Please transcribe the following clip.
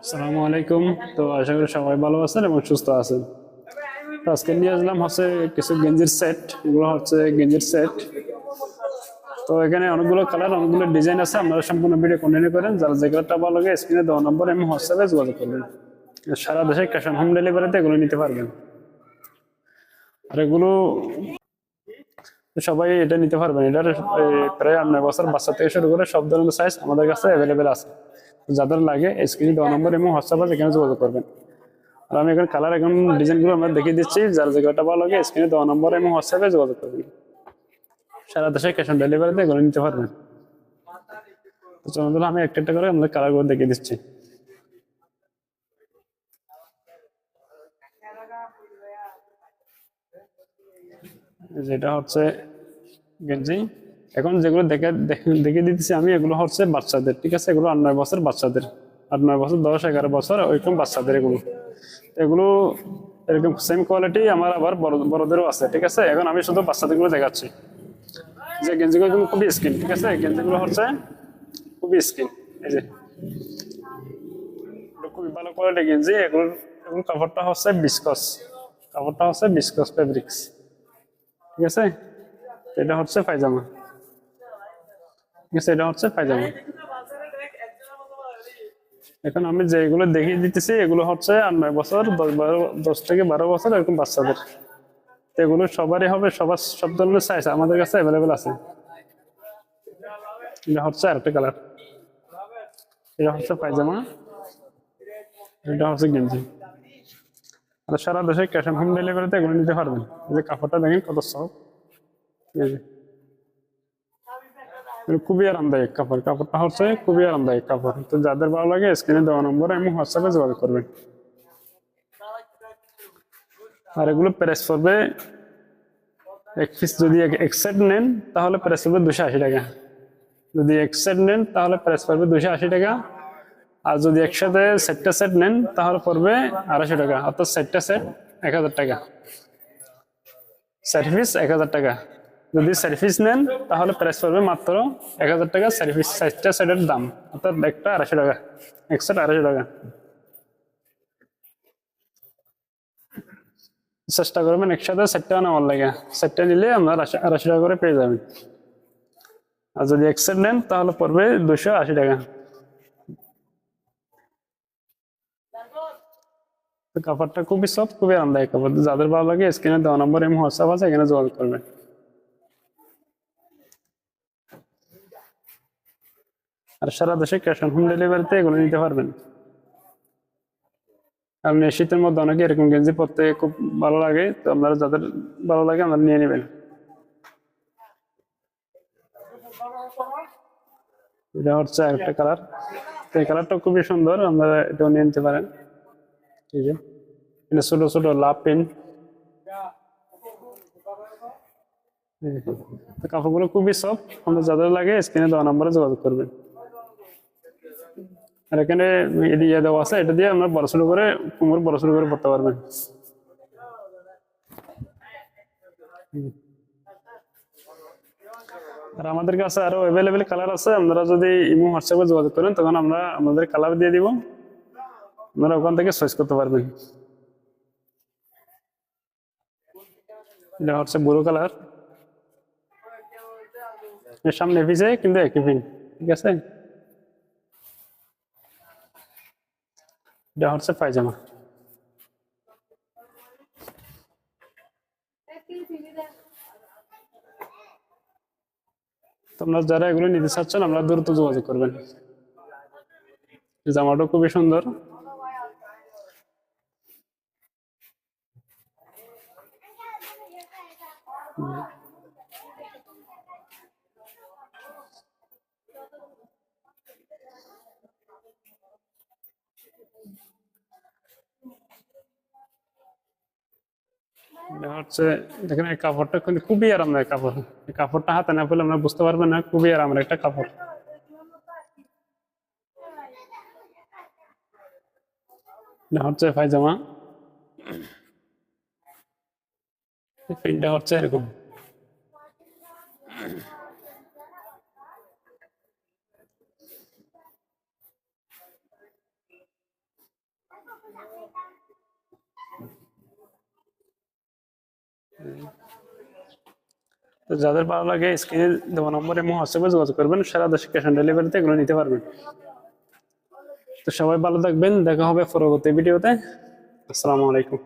আসসালামু আলাইকুম। তো আশা করি সবাই ভালো আছেন এবং সুস্থ আছেন। তো আজকে নিয়ে আসলাম হচ্ছে কিছু গেঞ্জির সেট। এগুলো হচ্ছে গেঞ্জির সেট। তো এখানে অনেকগুলো কালার, অনেকগুলো ডিজাইন আছে। আপনারা সম্পূর্ণ ভিডিও কন্টিনিউ করেন। যারা যে কালারটা ভালো লাগে স্ক্রিনে দেওয়া নম্বর এবং হোয়াটসঅ্যাপে যোগাযোগ করবেন। সারা দেশে ক্যাশ অন হোম ডেলিভারিতে এগুলো নিতে পারবেন। আর এগুলো সবাই এটা নিতে পারবেন। এটার প্রায় আপনার বছর বাচ্চা থেকে শুরু করে সব ধরনের সাইজ আমাদের কাছে অ্যাভেলেবেল আছে। যাদের লাগে স্ক্রিনে দেওয়া নম্বর এবং হোয়াটসঅ্যাপ আছে, এখানে যোগাযোগ করবেন। আর আমি এখন কালার এখন ডিজাইনগুলো আমরা দেখিয়ে দিচ্ছি, যার জায়গাটা ভালো লাগে স্ক্রিনে দেওয়া নম্বর এবং হোয়াটসঅ্যাপে যোগাযোগ করবেন। সারা দেশে ক্যাশ অন ডেলিভারিতে এগুলো নিতে পারবেন। তো চলুন আমি একটা একটা করে আমাদের কালারগুলো দেখিয়ে দিচ্ছি। যেটা হচ্ছে গেঞ্জি। এখন যেগুলো দেখে দেখে- দিতেছি আমি, এগুলো হচ্ছে বাচ্চাদের, ঠিক আছে? এগুলো আট, নয় বছর বাচ্চাদের। আট, নয় বছর, দশ, এগারো বছর, ওইরকম বাচ্চাদের এগুলো। এগুলো এরকম সেম কোয়ালিটি আমার আবার বড়, বড়দেরও আছে, ঠিক আছে? এখন আমি শুধু বাচ্চাদেরগুলো দেখাচ্ছি। যে গেঞ্জিগুলো কিন্তু খুবই স্কিন ঠিক আছে? গেঞ্জিগুলো হচ্ছে খুবই স্কিন এই যে। এগুলো খুবই ভালো কোয়ালিটি গেঞ্জি এগুলোর এগুলোর কাপড়টা হচ্ছে বিস্কস কাপড়টা হচ্ছে বিস্কস ফেব্রিক্স ঠিক আছে? এটা হচ্ছে পায়জামা। ঠিক আছে এটা হচ্ছে পায়জামা এখন আমি যেগুলো দেখিয়ে দিতেছি, এগুলো হচ্ছে আট, নয় বছর, দশ বারো, দশ থেকে বারো বছর এরকম বাচ্চাদের। এগুলো সবারই হবে, সবার সব ধরনের সাইজ আমাদের কাছে অ্যাভেলেবেল আছে। এটা হচ্ছে আরেকটা কালার এটা হচ্ছে পায়জামা। এটা হচ্ছে গেঞ্জি। আর সারা দেশে ক্যাশ অন হোম ডেলিভারিতে এগুলো নিতে পারবেন। এই যে কাপড়টা দেখেন কত সব যে। এগুলো খুবই আরামদায়ক কাপড়। কাপড়টা হচ্ছে খুবই আরামদায়ক কাপড়। তো যাদের ভালো লাগে স্ক্রিনে দেওয়া নম্বর এবং হোয়াটসঅ্যাপে যোগাযোগ করবেন। আর এগুলো প্রেস করবে, এক পিস যদি এক- সেট নেন, তাহলে প্রেস করবে দুশো আশি টাকা। যদি এক সেট নেন, তাহলে প্রেস করবে দুশো আশি টাকা। আর যদি একসাথে সেটটা সেট নেন, তাহলে পড়বে আড়াইশো টাকা। অর্থাৎ সেটটা সেট এক হাজার টাকা। সার্ভিস এক হাজার টাকা। যদি সার্ভিস নেন, তাহলে প্রাইস পড়বে মাত্র এক হাজার টাকা সার্ভিস সাইজটা সেটের দাম। অর্থাৎ একটা আড়াইশো টাকা এক সেট আড়াইশো টাকা। চেষ্টা করবেন একসাথে সেটটা নেওয়ার লাগে। সেটটা নিলে আমরা আড়াইশো টাকা করে পেয়ে যাবেন। আর যদি এক সেট নেন, তাহলে পড়বে দুশো আশি টাকা। কাপড়টা খুবই সফট খুবই আরামদায়ক কাপড়। যাদের ভালো লাগে, স্ক্রিনে দেওয়া নম্বর এবং হোয়াটসঅ্যাপ আছে, এখানে যোগাযোগ করবেন। আর সারা দেশে ক্যাশ অন হোম ডেলিভারিতে এগুলো নিতে পারবেন। আপনি শীতের মধ্যে অনেকে এরকম গেঞ্জি পরতে খুব ভালো লাগে, তো আপনারা যাদের ভালো লাগে আপনারা নিয়ে নেবেন। এটা হচ্ছে একটা কালার তো এই কালারটা খুবই সুন্দর, আপনারা এটাও নিয়ে নিতে পারেন। এই যে, এটা ছোট ছোট লাভ পেন কাপড়গুলো খুবই সফট আমাদের যাদের লাগে স্ক্রিনে দেওয়া নাম্বারে যোগাযোগ করবেন। আর এখানে ইয়ে দেওয়া আছে, এটা দিয়ে আমরা বড় ছোট করে কোমর বড় ছোট করে পড়তে পারবেন। আর আমাদের কাছে আরও অ্যাভেলেবেল কালার আছে, আপনারা যদি ইমো হোয়াটসঅ্যাপে যোগাযোগ করেন, তখন আমরা আমাদের কালার দিয়ে দিব। আপনারা ওখান থেকে চয়েস করতে পারবেন। এটা হচ্ছে ব্লু কালার সামনে পিছে কিন্তু একই ঠিক আছে? এটা পায়জামা। তোমরা যারা এগুলো নিতে চাচ্ছেন আমরা দ্রুত যোগাযোগ করবেন। জামাটা খুবই সুন্দর। এটা হচ্ছে, দেখেন এই কাপড়টা কিন্তু খুবই আরামদায়ক কাপড়। এই কাপড়টা হাতে না পেলে আমরা বুঝতে পারবেন না, খুবই আরামের একটা কাপড়। এটা হচ্ছে পায়জামা। হচ্ছে এরকম। তো যাদের ভালো লাগে স্ক্রিনে দেওয়া নম্বরে হোয়াটসঅ্যাপে যোগাযোগ করবেন, সারা দেশে ক্যাশ অন ডেলিভারিতে এগুলো নিতে পারবেন। তো সবাই ভালো থাকবেন, দেখা হবে পরবর্তী ভিডিওতে আসসালামু আলাইকুম।